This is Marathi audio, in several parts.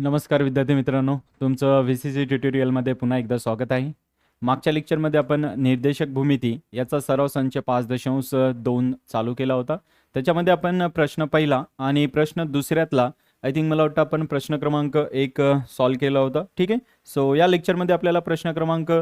नमस्कार विद्यार्थी मित्रांनो तुमचं व्ही सी सी ट्युटोरियलमध्ये पुन्हा एकदा स्वागत आहे. मागच्या लेक्चरमध्ये आपण निर्देशक भूमिती याचा सराव संच पाच दशांश दोन चालू केला होता. त्याच्यामध्ये आपण प्रश्न पहिला आणि प्रश्न दुसऱ्यातला आय थिंक मला वाटतं आपण प्रश्न क्रमांक एक सॉल्व केला होता. ठीक आहे? सो या लेक्चरमध्ये आपल्याला प्रश्न क्रमांक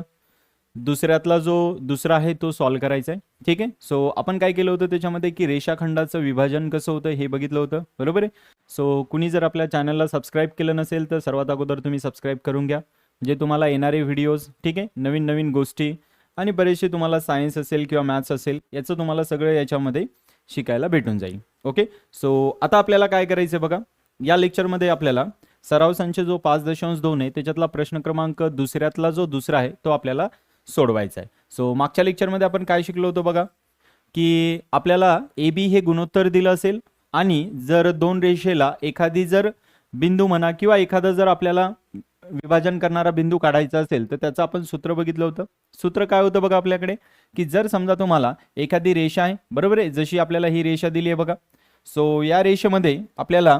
दुसऱ्यातला जो दुसरा आहे तो सॉल्व करायचा आहे. ठीक आहे? सो आपण काय केलं होतं त्याच्यामध्ये की रेषाखंडाचं विभाजन कसं होतं हे बघितलं होतं. बरोबर आहे? सो कुणी जर आपल्या चॅनलला सबस्क्राईब केलं नसेल तर सर्वात अगोदर तुम्ही सबस्क्राईब करून घ्या. म्हणजे तुम्हाला येणारे व्हिडिओज ठीक आहे? नवीन नवीन गोष्टी आणि बरेचसे तुम्हाला सायन्स असेल किंवा मॅथ्स असेल याचं तुम्हाला सगळं याच्यामध्ये शिकायला भेटून जाईल. ओके सो आता आपल्याला काय करायचं बघा? या लेक्चरमध्ये आपल्याला सराव संच जो पाच दशांश दोन आहे त्याच्यातला प्रश्न क्रमांक दुसऱ्यातला जो दुसरा आहे तो आपल्याला सोडवायचा आहे. सो मागच्या लेक्चरमध्ये आपण काय शिकलो होतो बघा? की आपल्याला ए बी हे गुणोत्तर दिलं असेल आणि जर दोन रेषेला एखादी जर बिंदू म्हणा किंवा एखादा जर आपल्याला विभाजन करणारा बिंदू काढायचा असेल तर त्याचं आपण सूत्र बघितलं होतं. सूत्र काय होतं बघा आपल्याकडे? की जर समजा तुम्हाला एखादी रेषा आहे बरोबर आहे? जशी आपल्याला ही रेषा दिली आहे बघा. सो या रेषेमध्ये आपल्याला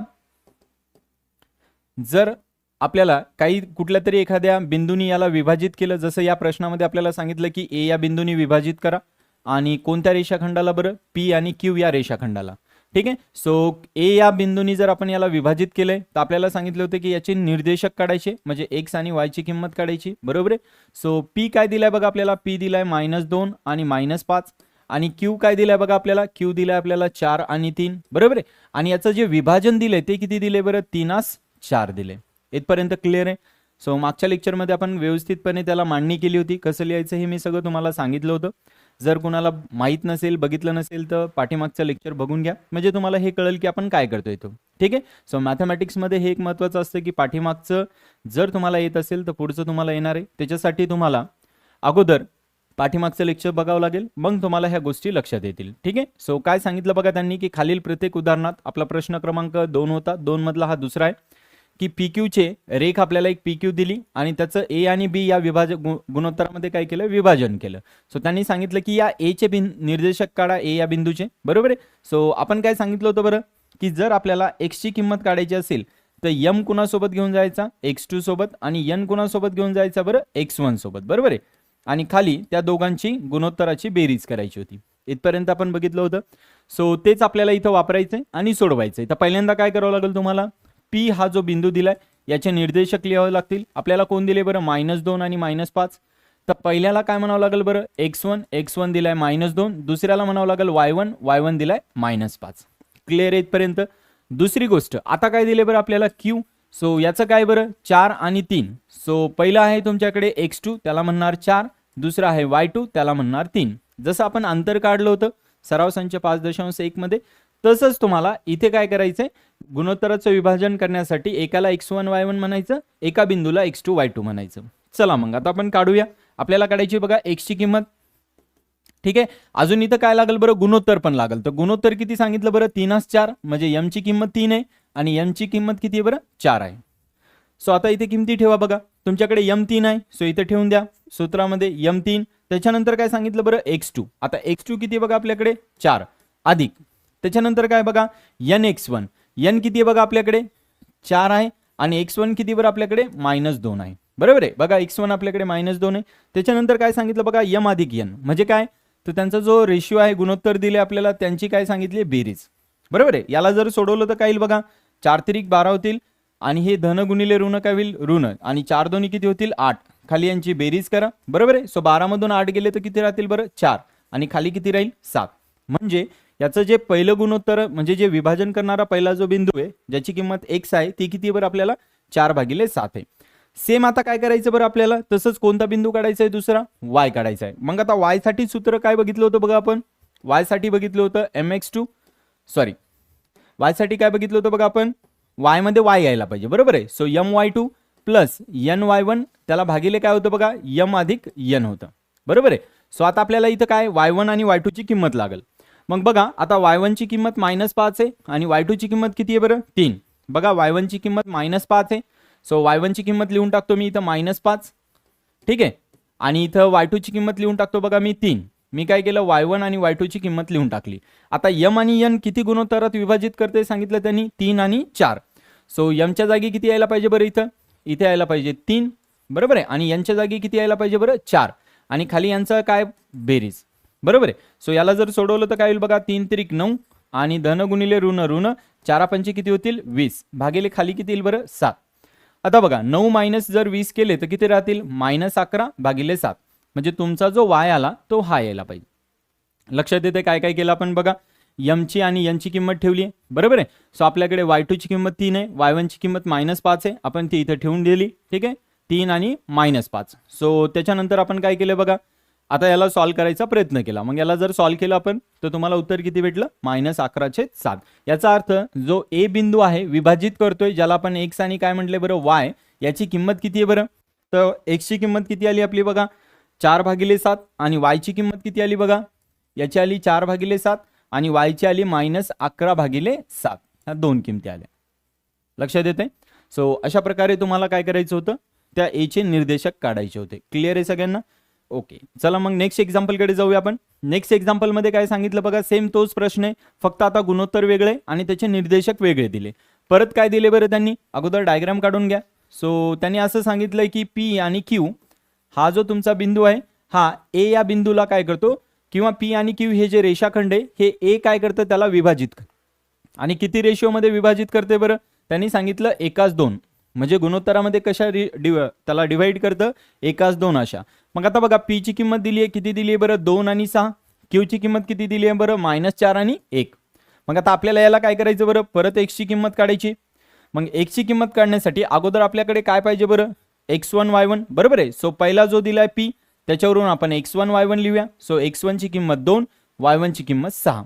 जर आपल्याला काही कुठल्या तरी एखाद्या बिंदूनी याला विभाजित केलं जसं या प्रश्नामध्ये आपल्याला सांगितलं की ए या बिंदूनी विभाजित करा आणि कोणत्या रेषाखंडाला बरं? पी आणि क्यू या रेषाखंडाला. ठीक आहे? सो ए या बिंदूनी जर आपण याला विभाजित केलंय तर आपल्याला सांगितले होते की याचे निर्देशक काढायचे म्हणजे एक्स आणि वायची किंमत काढायची. बरोबर आहे? सो पी काय दिलाय बघा आपल्याला? पी दिलाय मायनस दोन आणि मायनस पाच. आणि क्यू काय दिलाय बघा आपल्याला? क्यू दिलाय आपल्याला चार आणि तीन. बरोबर आहे? आणि याचं जे विभाजन दिलंय ते किती दिले बरं? तीनास चार दिले इथपर्यंत क्लिअर आहे. सो मागच्या लेक्चरमध्ये आपण व्यवस्थितपणे त्याला मांडणी केली होती. कसं लिहायचं हे मी सगळं तुम्हाला सांगितलं होतं. जर कुणाला माहीत नसेल बघितलं नसेल तर पाठीमागचं लेक्चर बघून घ्या. म्हणजे तुम्हाला हे कळेल की आपण काय करतोय तो ठीक आहे? सो मॅथमॅटिक्समध्ये हे एक महत्त्वाचं असतं की पाठीमागचं जर तुम्हाला येत असेल तर पुढचं तुम्हाला येणार आहे. त्याच्यासाठी तुम्हाला अगोदर पाठीमागचं लेक्चर बघावं लागेल. मग तुम्हाला ह्या गोष्टी लक्षात येतील. ठीक आहे? सो काय सांगितलं बघा त्यांनी की खालील प्रत्येक उदाहरणात आपला प्रश्न क्रमांक दोन होता. दोन मधला हा दुसरा आहे. की पी क्यूचे रेख आपल्याला एक पी क्यू दिली आणि त्याचं ए आणि बी या विभाज गु- गुणोत्तरामध्ये काय केलं? विभाजन केलं. सो त्यांनी सांगितलं की या एचे बिन निर्देशक काढा ए या बिंदूचे. बरोबर आहे? सो आपण काय सांगितलं होतं बरं? की जर आपल्याला एक्सची किंमत काढायची असेल तर यम कुणासोबत घेऊन जायचा? एक्स टू सोबत आणि यन कुणासोबत घेऊन जायचा बरं? एक्स वन सोबत. बरोबर आहे? आणि खाली त्या दोघांची गुणोत्तराची बेरीज करायची होती. इथपर्यंत आपण बघितलं होतं. सो तेच आपल्याला इथं वापरायचंय आणि सोडवायचंय. तर पहिल्यांदा काय करावं लागेल तुम्हाला? पी हा जो बिंदू दिलाय याचे निर्देशक लिहावे लागतील. आपल्याला कोण दिले बरं? मायनस दोन आणि मायनस पाच. तर पहिल्याला काय म्हणावं लागेल बरं? एक्स वन एक्स वन दिलाय मायनस दोन. दुसऱ्याला म्हणावं लागेल वाय वन वाय वन दिलाय मायनस पाच. क्लिअर येतपर्यंत दुसरी गोष्ट आता काय दिले बरं आपल्याला? क्यू सो याचं काय बरं? चार आणि तीन. सो पहिलं आहे तुमच्याकडे एक्स टू त्याला म्हणणार चार. दुसरं आहे वाय टू त्याला म्हणणार तीन. जसं आपण अंतर काढलं होतं सराव संच पाच दशांश एकमध्ये तसंच तुम्हाला इथे काय करायचंय? गुणोत्तराचं विभाजन करण्यासाठी एकाला एक्स वन वाय वन म्हणायचं एका बिंदूला एक्स टू वाय टू म्हणायचं. चला मग आता आपण काढूया. आपल्याला काढायची बघा एक्सची किंमत. ठीक आहे? अजून इथं काय लागेल बरं? गुणोत्तर पण लागेल. तर गुणोत्तर किती सांगितलं बरं? तीनास चार म्हणजे यमची किंमत तीन आहे आणि यमची किंमत किती आहे बरं? चार आहे. सो आता इथे किमती ठेवा बघा. तुमच्याकडे यम तीन आहे. सो इथे ठेवून द्या. सूत्रामध्ये यम तीन. त्याच्यानंतर काय सांगितलं बरं? X two. आता एक्स टू किती बघा आपल्याकडे? चार. अधिक. त्याच्यानंतर काय बघा यन एक्स वन यन किती आहे बघा आपल्याकडे? चार आहे. आणि एक्स वन किती बरं आपल्याकडे? मायनस दोन आहे. बरोबर आहे? बघा एक्स वन आपल्याकडे मायनस दोन आहे. त्याच्यानंतर काय सांगितलं बघा यम अधिक यन म्हणजे काय? तर त्यांचा जो रेशिओ आहे गुणोत्तर दिले आपल्याला त्यांची काय सांगितली बेरीज. बरोबर आहे? याला जर सोडवलं तर काय येईल बघा? चार तिरिक बारा होतील. आणि हे धन गुणिले ऋण काय होईल? ऋण. आणि चार दोन्ही किती होतील? आठ. खाली यांची बेरीज करा. बरोबर आहे? सो बारामधून आठ गेले तर किती राहतील बरं? चार. आणि खाली किती राहील? सात. म्हणजे याचं जे पहिलं गुणोत्तर म्हणजे जे विभाजन करणारा पहिला जो बिंदू आहे ज्याची किंमत एक्स आहे ती किती बरं आपल्याला? चार भागिले सात आहे. सेम आता काय करायचं बरं आपल्याला? तसंच कोणता बिंदू काढायचा आहे दुसरा? वाय काढायचा आहे. मग आता वायसाठी सूत्र काय बघितलं होतं बघा आपण? वायसाठी बघितलं होतं एम एक्स टू सॉरी वायसाठी काय बघितलं होतं बघा आपण? वायमध्ये वाय यायला पाहिजे. बरोबर आहे? So m y two plus n y one त्याला भागिले काय होतं बघा? यम अधिक यन होतं. बरोबर आहे? सो आता आपल्याला इथं काय? वाय वन आणि वाय ची किंमत लागेल. मग बघा आता वाय वनची किंमत मायनस पाच आहे आणि वाय ची किंमत किती आहे बरं? तीन. बघा वाय वनची किंमत मायनस पाच आहे. सो वाय वनची किंमत लिहून टाकतो मी इथं मायनस पाच. ठीक आहे? आणि इथं वाय ची किंमत लिहून टाकतो बघा मी तीन. मी काय केलं? वाय वन आणि वाय ची किंमत लिहून टाकली. आता यम आणि यन किती गुणोत्तरात विभाजित करते सांगितलं त्यांनी? तीन आणि चार. सो यमच्या जागी किती यायला पाहिजे बरं इथं? इथे यायला पाहिजे तीन. बरोबर आहे? आणि यांच्या जागी किती यायला पाहिजे बरं? चार. आणि खाली यांचं काय? बेरीज. बरोबर आहे. सो याला जर सोडवलं तर काय होईल बघा तीन त्रिक नऊ आणि धन गुणिले ऋण ऋण चारापंचे किती होतील? वीस. भागिले खाली किती येईल बरं? सात. आता बघा नऊ मायनस जर वीस केले तर किती राहतील? मायनस अकरा भागिले सात. म्हणजे तुमचा जो वाय आला तो हा यायला पाहिजे. लक्षात येते काय काय केलं आपण बघा? यमची आणि यांची किंमत ठेवली आहे. बरोबर आहे? सो आपल्याकडे वाय टूची किंमत तीन आहे. वाय वनची किंमत मायनस पाच आहे. आपण ती इथं ठेवून दिली. ठीक आहे? तीन आणि मायनस पाच. सो त्याच्यानंतर आपण काय केलं बघा? आता याला सॉल्व्ह करायचा प्रयत्न केला. मग याला जर सॉल्व्ह केलं आपण तर तुम्हाला उत्तर किती भेटलं? मायनस अकराशे सात. याचा अर्थ जो ए बिंदू आहे विभाजित करतोय ज्याला आपण एक्स आणि काय म्हटले बरं? वाय. याची किंमत किती आहे बरं? तर एक्सची किंमत किती आली आपली बघा? चार भागिले सात आणि वायची किंमत किती आली बघा? याची आली चार भागिले सात आणि वायची आली मायनस अकरा भागिले सात. ह्या दोन किमती आल्या. लक्षात येते सो अशा प्रकारे तुम्हाला काय करायचं होतं? त्या एचे निर्देशक काढायचे होते. क्लिअर आहे सगळ्यांना? ओके चला मग नेक्स्ट एक्झाम्पलकडे जाऊया आपण. नेक्स्ट एक्झाम्पलमध्ये काय सांगितलं बघा सेम तोच प्रश्न आहे. फक्त आता गुणोत्तर वेगळे आणि त्याचे निर्देशक वेगळे दिले. परत काय दिले बरं त्यांनी? अगोदर डायग्राम काढून घ्या. सो त्यांनी असं सांगितलंय की पी आणि क्यू हा जो तुमचा बिंदू आहे हा ए या बिंदूला काय करतो? किंवा पी आणि क्यू हे जे रेषाखंड आहे हे ए काय करतं? त्याला विभाजित कर. आणि किती रेशिओमध्ये विभाजित करते बरं? त्यांनी सांगितलं एकाच दोन. म्हणजे गुणोत्तरामध्ये कशा रि डिव त्याला डिव्हाइड करतं? एकाच दोन अशा. मग आता बघा पीची किंमत दिली आहे किती दिली आहे बरं? दोन आणि सहा. क्यूची किंमत किती दिली आहे बरं? मायनस चार आणि एक. मग आता आपल्याला याला काय करायचं बरं? परत एक्सची किंमत काढायची. मग एक्सची किंमत काढण्यासाठी अगोदर आपल्याकडे काय पाहिजे बरं? एक्स वन वाय वन बरोबर आहे? सो पहिला जो दिलाय पी त्याच्यावरून आपण एक्स वन वाय वन लिहूया. सो एक्स वनची किंमत दोन वाय वनची किंमत सहा.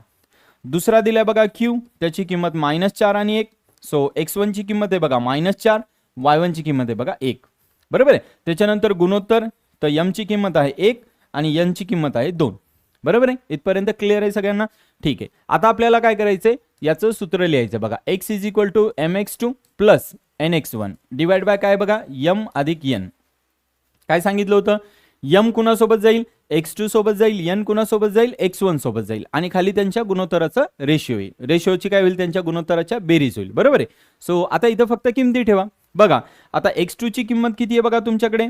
दुसरा दिलाय बघा क्यू त्याची किंमत मायनस चार आणि एक. सो एक्स वनची किंमत आहे बघा मायनस चार वाय वनची किंमत आहे बघा एक. बरोबर आहे? त्याच्यानंतर गुणोत्तर तर यमची किंमत आहे एक आणि यनची किंमत आहे दोन. बरोबर आहे? इथपर्यंत क्लिअर आहे सगळ्यांना? ठीक आहे. आता आपल्याला काय करायचंय? याचं सूत्र लिहायचं बघा. X is equal to m x two plus n x one divide by काय बघा? यम अधिक यन काय सांगितलं होतं? यम कुणासोबत जाईल? एक्स टू सोबत जाईल यन कुणासोबत जाईल? एक्स वन सोबत जाईल. आणि खाली त्यांच्या गुणोत्तराचं रेशिओ येईल. रेशिओची काय होईल? त्यांच्या गुणोत्तराच्या बेरीज होईल. बरोबर आहे? सो आता इथं फक्त किमती ठेवा. बघा. आता एक्स ची किंमत किती आहे बघा तुमच्याकडे?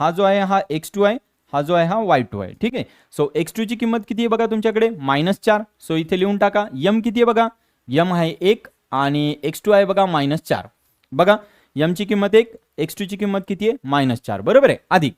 हा जो आहे हा एक्स टू आहे हा जो आहे हा वाय टू आहे. ठीक आहे? सो एक्स ची किंमत किती आहे बघा तुमच्याकडे? मायनस चार. सो इथे लिहून टाका. यम किती आहे बघा? यम आहे एक आणि एक्स टू आहे बघा मायनस चार. बघा यमची किंमत एक एक्स ची किंमत किती आहे? मायनस चार. बरोबर आहे? अधिक.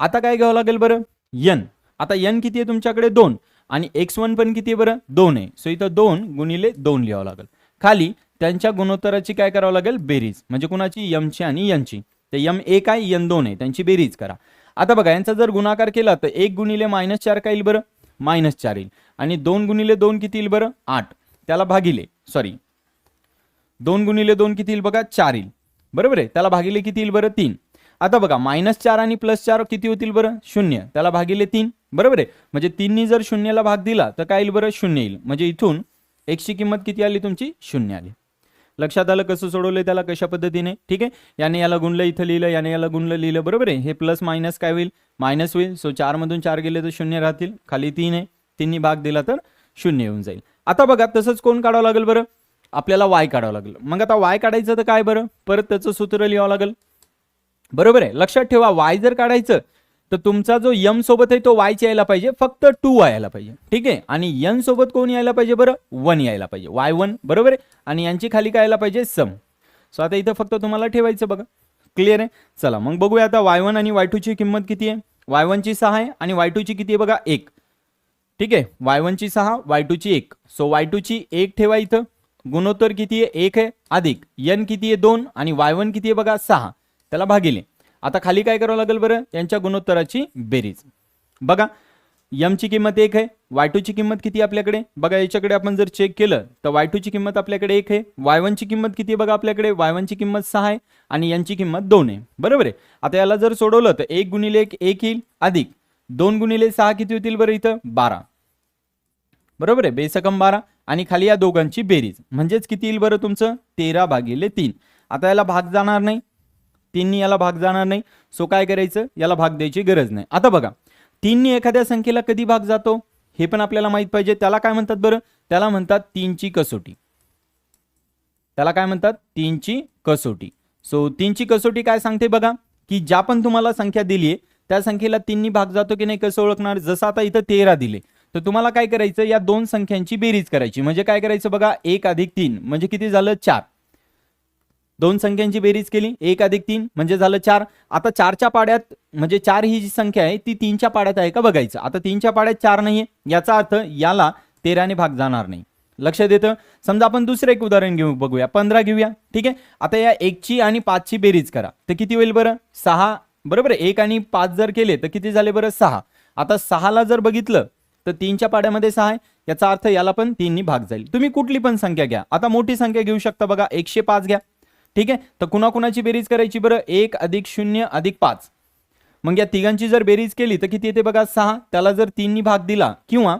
आता काय घ्यावं लागेल बरं? यन आता यन किती आहे तुमच्याकडे? दोन. आणि एक्स वन पण किती आहे बरं? दोन आहे. सो इथं दोन गुणिले दोन लिहावं लागेल. खाली त्यांच्या गुणोत्तराची काय करावं लागेल? बेरीज म्हणजे कुणाची? यमची आणि यनची ते यम एक आहे यन दोन आहे. त्यांची बेरीज करा. आता बघा यांचा जर गुणाकार केला तर एक गुणिले मायनस चार का येईल बरं? मायनस चार येईल. आणि दोन गुणिले दोन किती येईल बरं? आठ. त्याला भागिले. सॉरी दोन गुणिले दोन किती येईल बघा? चार येईल. बरोबर आहे? त्याला भागिले किती येईल बरं? तीन. आता बघा मायनस चार आणि प्लस चार किती होतील बरं? शून्य. त्याला भागिले तीन. बरोबर आहे? म्हणजे तीननी जर शून्याला भाग दिला तर काय येईल बरं? शून्य येईल. म्हणजे इथून एकशी किंमत किती आली तुमची? शून्य आली. लक्षात आलं कसं सोडवलं त्याला कशा पद्धतीने? ठीक आहे? याने याला गुणलं इथं लिहिलं याने याला गुणलं लिहिलं बरोबर आहे? हे प्लस मायनस काय होईल? मायनस होईल. सो चारमधून चार गेले तर शून्य राहतील. खाली तीन आहे. तिन्ही भाग दिला तर शून्य येऊन जाईल. आता बघा तसंच कोण काढावं लागेल बरं? आपल्याला वाय काढावं लागेल. मग आता वाय काढायचं तर काय बरं? परत त्याचं सूत्र लिहावं लागेल. बरोबर आहे? लक्षात ठेवा वाय जर काढायचं तर तुमचा जो यम सोबत आहे तो वायच यायला पाहिजे फक्त टू यायला पाहिजे. ठीक आहे? आणि यन सोबत कोण यायला पाहिजे बरं? वन यायला पाहिजे. वाय वन बरोबर आहे? आणि यांची खाली काय यायला पाहिजे? सम. सो आता इथं फक्त तुम्हाला ठेवायचं बघा. क्लिअर आहे? चला मग बघूया आता वाय वन आणि वाय टूची किंमत किती आहे? वाय वनची सहा आहे आणि वाय टूची किती आहे बघा? एक. ठीक आहे? वाय वनची सहा वाय टूची एक. सो वाय टूची एक ठेवा इथं. गुणोत्तर किती आहे? एक आहे. अधिक. यन किती आहे? दोन. आणि वाय वन किती आहे? बघा सहा. त्याला भागिले. आता खाली काय करावं लागेल बरं? यांच्या गुणोत्तराची बेरीज. बघा यमची किंमत एक आहे वाय टूची किंमत किती आहे आपल्याकडे? बघा याच्याकडे आपण जर चेक केलं तर वाय टूची किंमत आपल्याकडे एक आहे वाय वनची किंमत किती आहे बघा आपल्याकडे? वाय वनची किंमत सहा आहे आणि यांची किंमत दोन आहे. बरोबर आहे? आता याला जर सोडवलं तर एक गुणिले एक एक येईल अधिक. दोन गुणिले सहा किती होतील बरं इथं? बारा. बरोबर आहे? बेसकम बारा. आणि खाली या दोघांची बेरीज. म्हणजेच किती येईल बरं तुमचं? तेरा भागिले तीन. आता याला भाग जाणार नाही. तीननी याला भाग जाणार नाही. सो काय करायचं? याला भाग द्यायची गरज नाही. आता बघा तीननी एखाद्या संख्येला कधी भाग जातो? हे पण आपल्याला माहीत पाहिजे. त्याला काय म्हणतात बरं? त्याला म्हणतात तीनची कसोटी. त्याला काय म्हणतात? तीनची कसोटी. सो तीनची कसोटी काय सांगते बघा की ज्या पण तुम्हाला संख्या दिली आहे त्या संख्येला तीननी भाग जातो की नाही कसं ओळखणार? जसं आता इथं तेरा दिले. तर तुम्हाला काय करायचं? या दोन संख्यांची बेरीज करायची. म्हणजे काय करायचं बघा? एक अधिक तीन. म्हणजे किती झालं? चार. दोन संख्यांची बेरीज केली. एक अधिक तीन म्हणजे झालं चार. आता चारच्या पाड्यात म्हणजे चार ही जी संख्या आहे ती तीनच्या पाड्यात आहे का बघायचं. आता तीनच्या पाड्यात चार नाहीये. याचा अर्थ याला तेराने भाग जाणार नाही. लक्ष देतं. समजा आपण दुसरं एक उदाहरण घेऊ बघूया. पंधरा घेऊया. ठीक आहे? आता या एकची आणि पाचची बेरीज करा. तर किती होईल बरं? सहा. बरोबर आहे? एक आणि पाच जर केले तर किती झाले बरं? सहा. आता सहाला जर बघितलं तर तीनच्या पाड्यामध्ये सहा आहे. याचा अर्थ याला पण तीननी भाग जाईल. तुम्ही कुठली पण संख्या घ्या. आता मोठी संख्या घेऊ शकता बघा. एकशे पाच घ्या. ठीक आहे? तर कुणाकुणाची बेरीज करायची बरं? एक अधिक शून्य अधिक पाच. मग या तिघांची जर बेरीज केली तर किती येते बघा? सहा. त्याला जर तीननी भाग दिला किंवा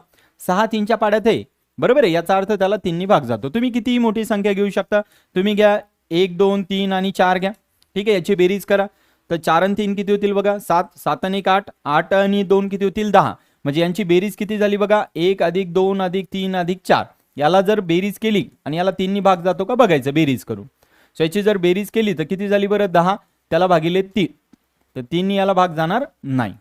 सहा तीनच्या पाड्यात आहे. बरोबर आहे? याचा अर्थ त्याला तीननी भाग जातो. तुम्ही कितीही मोठी संख्या घेऊ शकता. तुम्ही घ्या एक दोन तीन आणि चार घ्या. ठीक आहे? याची बेरीज करा. तर चार आणि तीन किती होतील बघा? सात. सात आणि एक आठ. आठ आणि दोन किती होतील? दहा. म्हणजे यांची बेरीज किती झाली बघा? एक अधिक दोन अधिक तीन अधिक चार. याला जर बेरीज केली आणि याला तीननी भाग जातो का? बघायचं. बेरीज करून. याची जर बेरीज केली तर किती झाली बरं? दहा. त्याला भागिले तीन. तर तीन याला भाग जाणार नाही.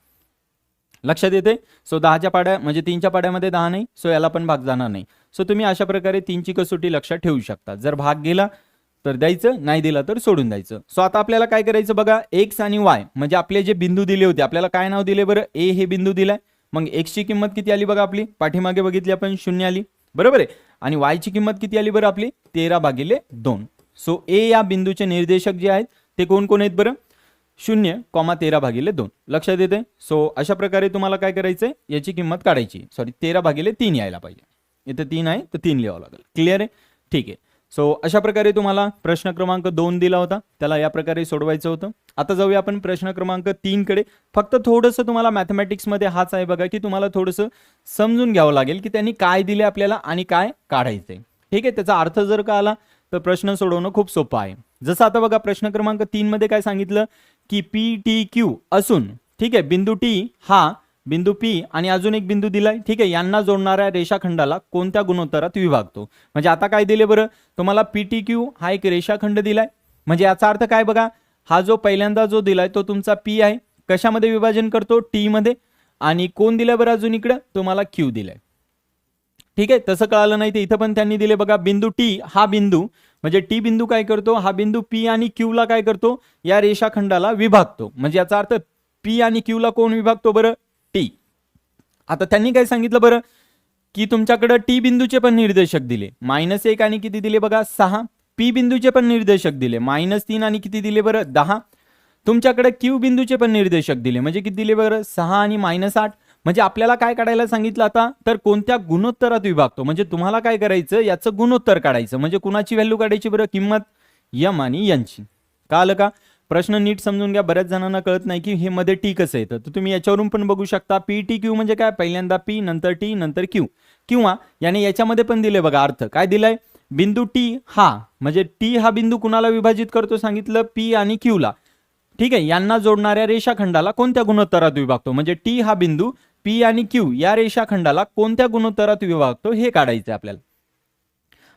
लक्षात येते? सो दहाच्या पाड्या म्हणजे तीनच्या पाड्यामध्ये दहा नाही सो याला पण भाग जाणार नाही. सो तुम्ही अशा प्रकारे तीनची कसोटी लक्षात ठेवू शकता. जर भाग गेला तर द्यायचं नाही दिला तर सोडून द्यायचं. सो आता आपल्याला काय करायचं बघा? एक्स आणि वाय म्हणजे आपले जे बिंदू दिले होते आपल्याला काय नाव दिले बरं? ए हे बिंदू दिलाय. मग एक्सची किंमत किती आली बघा आपली? पाठीमागे बघितली आपण शून्य आली. बरोबर आहे? आणि वायची किंमत किती आली बरं आपली? तेरा भागिले दोन. सो ए या बिंदूचे निर्देशक जे आहेत ते कोण कोण आहेत बरं? शून्य कॉमा तेरा भागिले दोन. लक्षात येते सो अशा प्रकारे तुम्हाला काय करायचंय? याची किंमत काढायची. सॉरी तेरा भागिले तीन यायला पाहिजे. इथे तीन आहे तर तीन लिहावं लागेल. क्लिअर आहे? ठीक आहे. सो अशा प्रकारे तुम्हाला प्रश्न क्रमांक दोन दिला होता. त्याला या प्रकारे सोडवायचं होतं. आता जाऊया आपण प्रश्न क्रमांक तीन कडे. फक्त थोडंसं तुम्हाला मॅथमॅटिक्समध्ये हाच आहे बघा की तुम्हाला थोडंसं समजून घ्यावं लागेल की त्यांनी काय दिले आपल्याला आणि काय काढायचंय. ठीक आहे? त्याचा अर्थ जर का आला तर प्रश्न सोडवणं खूप सोपं आहे. जसं आता बघा प्रश्न क्रमांक तीन मध्ये काय सांगितलं? की पी टी क्यू असून ठीक आहे बिंदू टी हा बिंदू पी आणि अजून एक बिंदू दिलाय ठीक आहे यांना जोडणाऱ्या रेषाखंडाला कोणत्या गुणोत्तरात विभागतो? म्हणजे आता काय दिले बरं? तुम्हाला पी टी क्यू हा एक रेषाखंड दिलाय. म्हणजे याचा अर्थ काय बघा? हा जो पहिल्यांदा जो दिलाय तो तुमचा पी आहे. कशामध्ये विभाजन करतो? टी मध्ये. आणि कोण दिलं बरं अजून इकडं? तुम्हाला क्यू दिलाय. ठीक आहे? तसं कळालं नाही ते इथं पण त्यांनी दिले. बघा बिंदू टी हा बिंदू म्हणजे टी बिंदू काय करतो? हा बिंदू पी आणि क्यूला काय करतो? या रेषाखंडाला विभागतो. म्हणजे याचा अर्थ पी आणि क्यूला कोण विभागतो बरं? टी आता त्यांनी काय सांगितलं बरं? की तुमच्याकडं टी बिंदूचे पण निर्देशक दिले. मायनस एक आणि किती दिले बघा? सहा. पी बिंदूचे पण निर्देशक दिले. मायनस तीन आणि किती दिले बरं? दहा. तुमच्याकडे क्यू बिंदूचे पण निर्देशक दिले. म्हणजे किती दिले बरं? सहा आणि मायनस आठ. म्हणजे आपल्याला काय काढायला सांगितलं आता? तर कोणत्या गुणोत्तरात विभागतो? म्हणजे तुम्हाला काय करायचं? याचं गुणोत्तर काढायचं. म्हणजे कुणाची व्हॅल्यू काढायची बरं? किंमत यम आणि यांची. का आलं का? प्रश्न नीट समजून घ्या. बऱ्याच जणांना कळत नाही की हे मध्ये टी कसं येतं. तर तुम्ही याच्यावरून पण बघू शकता. पी टी क्यू म्हणजे काय? पहिल्यांदा पी नंतर टी नंतर क्यू. किंवा याने याच्यामध्ये पण दिले बघा अर्थ. काय दिलाय? बिंदू टी हा. म्हणजे टी हा बिंदू कुणाला विभाजित करतो? सांगितलं पी आणि क्यू ला ठीक आहे? यांना जोडणाऱ्या रेषाखंडाला कोणत्या गुणोत्तरात विभागतो? म्हणजे टी हा बिंदू पी आणि क्यू या रेषाखंडाला कोणत्या गुणोत्तरात विभागतो हे काढायचं आपल्याला.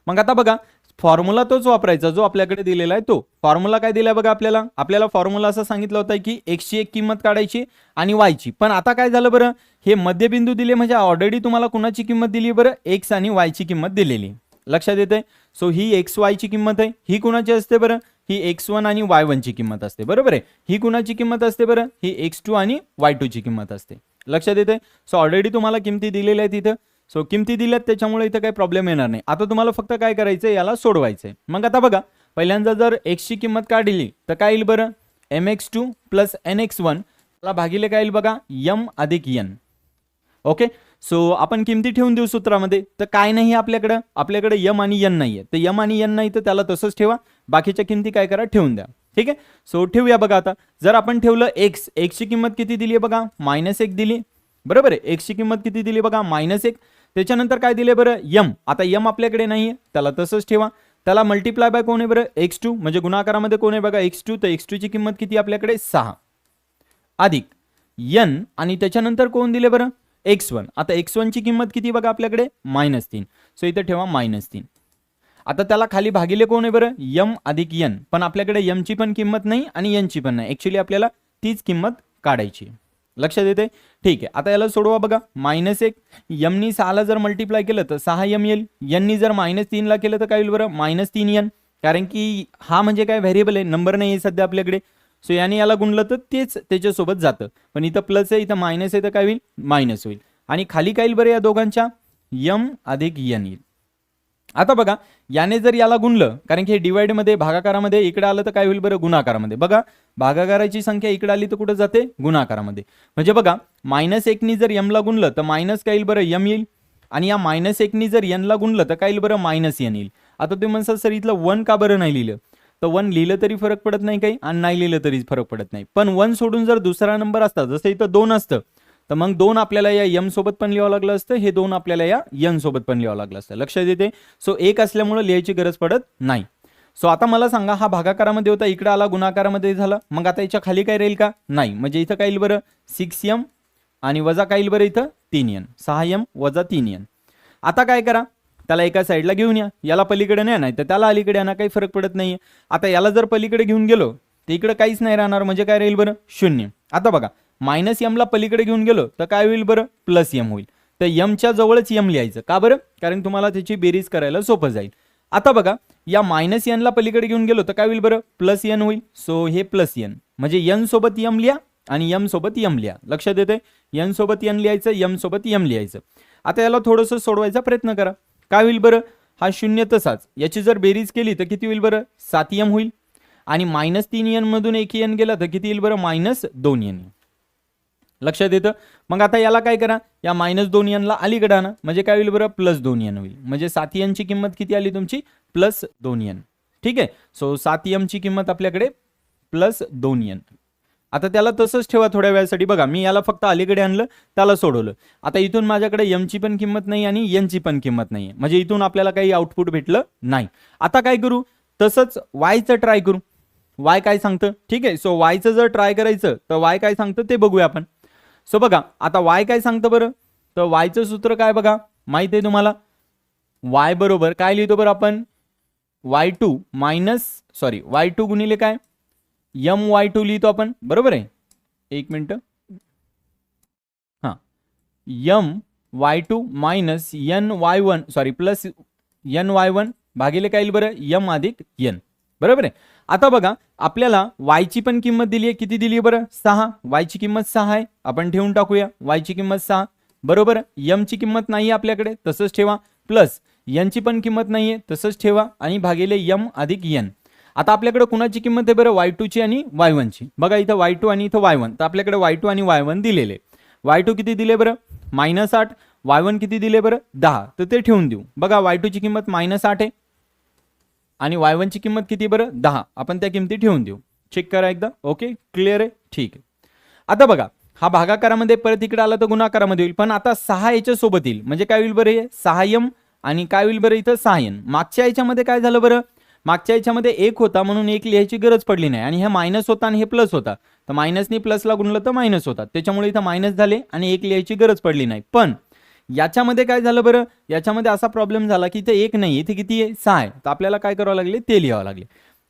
मग आता बघा फॉर्म्युला तोच वापरायचा जो आपल्याकडे दिलेला आहे तो. फॉर्म्युला काय दिलाय बघा आपल्याला? आपल्याला फॉर्म्युला असं सांगितलं होतं की एक्सची एक किंमत काढायची आणि वायची. पण आता काय झालं बरं? हे मध्यबिंदू दिले म्हणजे ऑलरेडी तुम्हाला कुणाची किंमत दिली बरं? एक्स आणि वायची किंमत दिलेली. लक्षात येते सो ही एक्स वायची किंमत आहे. ही कुणाची असते बरं? ही एक्स वन आणि वाय वनची किंमत असते. बरोबर आहे? ही कुणाची किंमत असते बरं? ही एक्स टू आणि वाय टूची किंमत असते. लक्षात येते सो ऑलरेडी तुम्हाला किमती दिलेल्या आहेत इथं. सो किमती दिल्यात त्याच्यामुळे इथं काही प्रॉब्लेम येणार नाही. आता तुम्हाला फक्त काय करायचं याला सोडवायचंय. मग आता बघा पहिल्यांदा जर एक्सची किंमत काढली तर काय येईल बरं? M x two plus n x one त्याला भागिले काय येईल बघा? यम अधिक यन ओके सो आपण किमती ठेवून देऊ सूत्रामध्ये. तर काय नाही आपल्याकडं? आपल्याकडे यम आणि यन नाही आहे तर यम आणि यन नाही तर त्याला तसंच ठेवा. बाकीच्या किमती काय करा? ठेवून द्या. ठीक आहे? सो ठेवूया बघा आता. जर आपण ठेवलं एक्स एक्सची किंमत किती दिली आहे बघा? मायनस एक दिली. बरोबर आहे? एक्सची किंमत किती दिली बघा? मायनस एक. त्याच्यानंतर काय दिले बरं? यम आता यम आपल्याकडे नाही आहे. त्याला तसंच ठेवा. त्याला मल्टिप्लाय बाय कोण आहे बरं? एक्स टू म्हणजे गुणाकारामध्ये कोण आहे बघा? एक्स टू तर एक्स टूची किंमत किती आपल्याकडे? सहा. अधिक. यन आणि त्याच्यानंतर कोण दिले बरं? एक्स वन आता एक्स वनची किंमत किती बघा आपल्याकडे? मायनस तीन. सो इथं ठेवा मायनस तीन. आता त्याला खाली भागिले कोण आहे बरं? यम अधिक यन. पण आपल्याकडे यमची पण किंमत नाही आणि यनची पण नाही. ऍक्च्युली आपल्याला तीच किंमत काढायची लक्षात येते ठीक आहे. आता याला सोडवा बघा. मायनस एक. यमनी सहाला जर मल्टिप्लाय केलं तर सहा यम येईल. यननी जर मायनस तीनला केलं तर काय होईल बरं? मायनस तीन यन. कारण की हा म्हणजे काय व्हेरिएबल आहे? नंबर नाही आहे सध्या आपल्याकडे. सो याने याला गुणलं तर तेच त्याच्यासोबत जातं. पण इथं प्लस आहे इथं मायनस आहे तर काय होईल? मायनस होईल. आणि खाली काय येईल बरं या दोघांच्या? यम अधिक यन येईल. आता बघा याने जर याला गुणलं कारण की हे डिवाइडमध्ये भागाकारामध्ये इकडे आलं तर काय होईल बरं? गुणाकारामध्ये. बघा भागाकाराची संख्या इकडे आली तर कुठं जाते? गुणाकारामध्ये. म्हणजे बघा मायनस एकनी जर यमला गुणलं तर मायनस काय येईल बरं? यम येईल. आणि या मायनस एकनी जर यनला गुणलं तर काय येईल बरं? मायनस यन येईल. आता तुम्ही म्हणसाल सर इथलं वन का बरं नाही लिहिलं? तर वन लिहिलं तरी फरक पडत नाही काही आणि नाही लिहिलं तरी फरक पडत नाही. पण वन सोडून जर दुसरा नंबर असता जसं इथं दोन असतं तर मग दोन आपल्याला या यम सोबत पण लिहावं लागलं असतं हे दोन आपल्याला या यन सोबत पण लिहावं लागलं असतं. लक्षात येते? सो एक असल्यामुळे लिहायची गरज पडत नाही. सो आता मला सांगा हा भागाकारामध्ये होता इकडे आला गुणाकारामध्ये झाला. मग आता याच्या खाली काय राहील का? नाही. म्हणजे इथं काय येईल बरं? सिक्स यम आणि वजा काय येईल बरं इथं? तीन यन सहा यम वजा तीन यन आता काय करा? त्याला एका साईडला घेऊन या. याला पलीकडे नाही नाही तर त्याला अलीकडे आणा काही फरक पडत नाहीये. आता याला जर पलीकडे घेऊन गेलो तर इकडे काहीच नाही राहणार. म्हणजे काय राहील बरं? शून्य. आता बघा. मायनस यमला पलीकडे घेऊन गेलो तर काय होईल बरं? प्लस यम होईल. तर यमच्या जवळच यम लिहायचं. का बरं? कारण तुम्हाला त्याची बेरीज करायला सोपं जाईल. आता बघा या मायनस यनला पलीकडे घेऊन गेलो तर काय होईल बरं? प्लस यन होईल. सो हे प्लस यन म्हणजे यन सोबत यम लिहा आणि यम सोबत यम लिहा. लक्षात येते यन सोबत यन लिहायचं यम सोबत यम लिहायचं. आता याला थोडंसं सोडवायचा प्रयत्न करा. काय होईल बरं? हा शून्य तसाच. याची जर बेरीज केली तर किती होईल बरं? सात यम होईल. आणि मायनस तीन यनमधून एक यन गेला तर किती येईल बरं? मायनस दोन यन लक्षात येतं? मग आता याला काय करा? या मायनस दोन यनला अलीकडे आणा. म्हणजे काय होईल बरं? प्लस दोन यन होईल. म्हणजे सात यनची किंमत किती आली तुमची? प्लस दोन यन ठीक आहे? सो सात यमची किंमत आपल्याकडे प्लस दोन यन आता त्याला तसंच ठेवा थोड्या वेळासाठी. बघा मी याला फक्त अलीकडे आणलं त्याला सोडवलं. आता इथून माझ्याकडे यमची पण किंमत नाही आणि यनची पण किंमत नाही म्हणजे इथून आपल्याला काही आउटपुट भेटलं नाही. आता काय करू? तसंच वायचं ट्राय करू. वाय काय सांगतं? ठीक आहे? सो वायचं जर ट्राय करायचं तर वाय काय सांगतं ते बघूया आपण. सो बघा आता वाय काय सांगतं बरं? तर वायचं सूत्र काय बघा? माहीत आहे तुम्हाला? वाय बरोबर काय लिहितो बरं आपण? Y two minus sorry y two गुणिले काय? यम वाय टू लिहितो आपण. बरोबर आहे? एक मिनटं. हां. M y two minus n y one sorry plus n y one भागिले काय येईल बरं? यम अधिक यन बरोबर आहे? आता बघा आपल्याला वायची पण किंमत दिली आहे किती दिली आहे बरं? सहा. वायची किंमत सहा आहे. आपण ठेवून टाकूया. वायची किंमत सहा. बरोबर? यमची किंमत नाही आपल्याकडे. तसंच ठेवा. प्लस यनची पण किंमत नाही आहे तसंच ठेवा. आणि भागिले यम अधिक यन आता आपल्याकडे कुणाची किंमत आहे बरं? वाय टूची आणि वाय वनची बघा इथं वाय टू आणि इथं वाय वन तर आपल्याकडे वाय टू आणि वाय वन दिलेले. वाय टू किती दिले बरं? मायनस आठ. वाय वन किती दिले बरं? दहा. तर ते ठेवून देऊ. बघा वाय टूची किंमत मायनस आठ आहे. आणि वाय वनची किंमत किती बरं? दहा. आपण त्या किमती ठेवून देऊ. चेक करा एकदा. ओके क्लिअर आहे? ठीक आहे. आता बघा हा भागाकारामध्ये परत इकडे आला तर गुणाकारामध्ये होईल. पण आता सहा याच्या सोबत येईल. म्हणजे काय होईल बरं हे? सहाय्यम आणि काय होईल बरं इथं? सहाय्यन. मागच्या याच्यामध्ये काय झालं बरं? मागच्या याच्यामध्ये एक होता म्हणून एक लिहायची गरज पडली नाही. आणि हे मायनस होता आणि हे प्लस होता. तर मायनसनी प्लसला गुणलं तर मायनस होता. त्याच्यामुळे इथं मायनस झाले आणि एक लिहायची गरज पडली नाही. पण याच्यामध्ये काय झालं बरं? याच्यामध्ये असा प्रॉब्लेम झाला की इथे एक नाही इथे किती आहे? सहा आहे. तर आपल्याला काय करावं लागले? ते लिहावं लागले.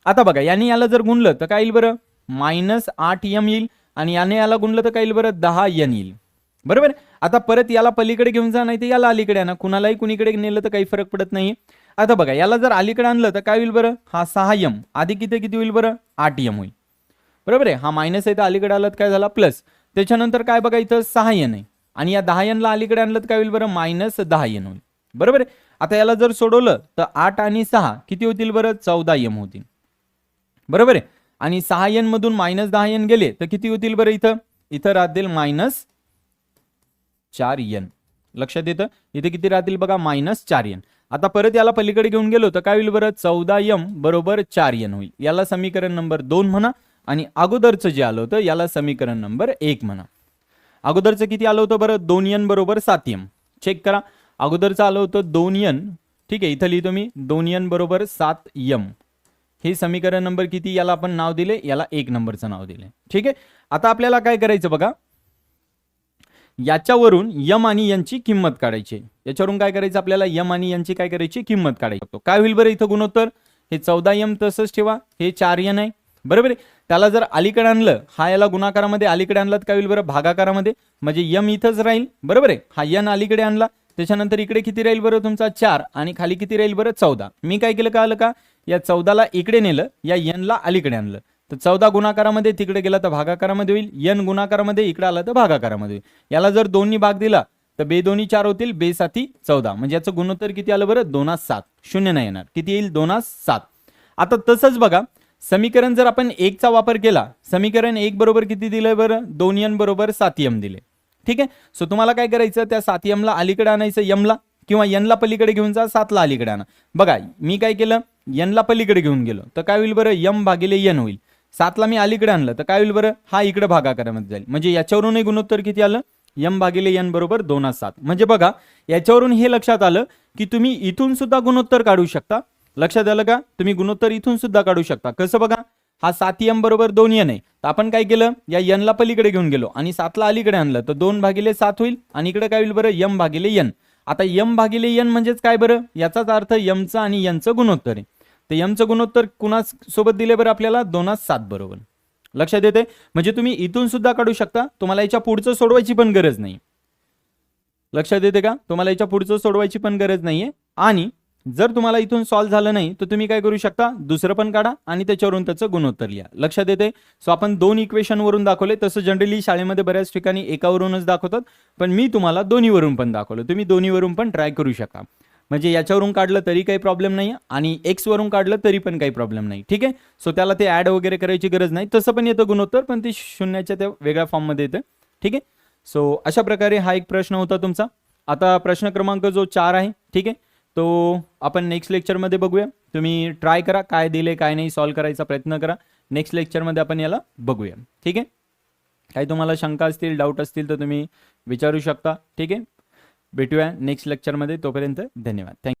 आता बघा याने याला जर गुणलं तर काय येईल बरं? मायनस आठ यम येईल आणि याने याला गुणलं तर काय येईल बरं? दहा यन येईल. बरोबर? आता परत याला पलीकडे घेऊन जा नाही तर याला अलीकडे आणा. कुणालाही कुणीकडे नेलं तर काही फरक पडत नाही आता बघा याला जर अलीकडे आणलं तर काय होईल बरं? हा सहा यम आधी किती किती होईल बरं? आठ यम होईल. बरोबर आहे? हा मायनस आहे तर अलीकडे आलं तर काय झाला? प्लस त्याच्यानंतर काय बघा इथं सहा यन आहे. आणि या दहा यनला अलीकडे आणलं तर काय होईल बरं? मायनस दहा यन होईल. बरोबर आहे? आता याला जर सोडवलं तर आठ आणि सहा किती होतील बरं? चौदा यम होतील. बरोबर आहे? आणि सहा यन मधून मायनस दहा यन गेले तर किती होतील बरं इथं? इथं राहतील मायनस चार यन लक्षात येतं? इथे किती राहतील बघा? मायनस चार यन आता परत याला पलीकडे घेऊन गेलो तर काय होईल बरं? चौदा यम बरोबर चार यन होईल. याला समीकरण नंबर दोन म्हणा आणि अगोदरचं जे आलं होतं याला समीकरण नंबर एक म्हणा. अगोदरचं किती आलं होतं बरं? दोन यन बरोबर सात यम चेक करा. अगोदरचं आलं होतं दोन यन ठीक आहे इथं लिहितो मी. दोन यन बरोबर सात यम हे समीकरण नंबर किती? याला आपण नाव दिले. याला एक नंबरचं नाव दिले. ठीक आहे? आता आपल्याला काय करायचं बघा? याच्यावरून यम आणि यांची किंमत काढायची. याच्यावरून काय करायचं आपल्याला? यम आणि यांची काय करायची? किंमत काढायची. काय होईल बरं इथं गुणोत्तर? हे चौदा यम तसंच ठेवा. हे चार यन आहे. बरोबर आहे? त्याला जर अलीकडे आणलं हा याला गुणाकारामध्ये अलीकडे आणलात तर काय होईल बरं? भागाकारामध्ये. म्हणजे यम इथंच राहील बरोबर आहे? हा यन अलीकडे आणला त्याच्यानंतर इकडे किती राहील बरं तुमचा? चार. आणि खाली किती राहील बरं? चौदा. मी काय केलं का आलं का? या चौदाला इकडे नेलं या यनला अलीकडे आणलं. तर चौदा गुणाकारामध्ये तिकडे गेला तर भागाकारामध्ये होईल यन गुणाकारामध्ये इकडे आला तर भागाकारामध्ये होईल. याला जर दोन्ही भाग दिला तर बे दोन्ही चार होतील बे साथी चौदा. म्हणजे याचं गुणोत्तर किती आलं बरं? दोनास सात. शून्य नाही येणार. किती येईल? दोनास सात. आता तसंच बघा समीकरण जर आपण एकचा वापर केला समीकरण एक बरोबर किती दिलं बरं? दोन यन बरोबर सात यम दिले. ठीक आहे? सो तुम्हाला काय करायचं? त्या सात यमला अलीकडे आणायचं यमला किंवा यनला पलीकडे घेऊन जा सातला अलीकडे आणा. बघा मी काय केलं? यनला पलीकडे घेऊन गेलो. तर काय होईल बरं? यम भागिले यन होईल. सातला मी अलीकडे आणलं. तर काय होईल बरं? हा इकडे भागाकारामध्ये जाईल. म्हणजे याच्यावरूनही गुणोत्तर किती आलं? यम भागिले यन बरोबर दोन सात. म्हणजे बघा याच्यावरून हे लक्षात आलं की तुम्ही इथून सुद्धा गुणोत्तर काढू शकता. लक्षात आलं का? तुम्ही गुणोत्तर इथून सुद्धा काढू शकता. कसं बघा? हा सात यम बरोबर दोन यन आहे. तर आपण काय केलं? या यनला पलीकडे घेऊन गेलो आणि सातला अलीकडे आणलं. तर दोन भागिले सात होईल आणि इकडे काय होईल बरं? यम भागिले यन आता यम भागिले यन म्हणजेच काय बरं? याचाच अर्थ यमचं आणि यनचं गुणोत्तर आहे. तर यमचं गुणोत्तर कुणास सोबत दिले बरं आपल्याला? दोनास सात बरोबर. लक्षात येते म्हणजे तुम्ही इथून सुद्धा काढू शकता. तुम्हाला याच्या पुढचं सोडवायची पण गरज नाही लक्षात येते का? तुम्हाला याच्या पुढचं सोडवायची पण गरज नाहीये. आणि जर तुम्हाला इथून सॉल्व्ह झालं नाही तर तुम्ही काय करू शकता? दुसरं पण काढा आणि त्याच्यावरून त्याचं गुणोत्तर लिहा. लक्षात येते सो आपण दोन इक्वेशनवरून दाखवले. तसं जनरली शाळेमध्ये बऱ्याच ठिकाणी एकावरूनच दाखवतात. पण मी तुम्हाला दोन्हीवरून पण दाखवलं. तुम्ही दोन्हीवरून पण ट्राय करू शकता. म्हणजे याच्यावरून काढलं तरी काही प्रॉब्लेम नाही आणि एक्सवरून काढलं तरी पण काही प्रॉब्लेम नाही. ठीक आहे? सो त्याला ते ॲड वगैरे करायची गरज नाही. तसं पण येतं गुणोत्तर पण ते शून्याच्या त्या वेगळ्या फॉर्ममध्ये येतं. ठीक आहे? सो अशा प्रकारे हा एक प्रश्न होता तुमचा. आता प्रश्न क्रमांक जो चार आहे ठीक आहे? तो आपण नेक्स्ट लेक्चरमध्ये बघूया. तुम्ही ट्राय करा काय दिले काय नाही सॉल्व्ह करायचा प्रयत्न करा. नेक्स्ट लेक्चरमध्ये आपण याला बघूया. ठीक आहे? काही तुम्हाला शंका असतील डाऊट असतील तर तुम्ही विचारू शकता. ठीक आहे? भेटूया नेक्स्ट लेक्चरमध्ये तोपर्यंत धन्यवाद. थँक्यू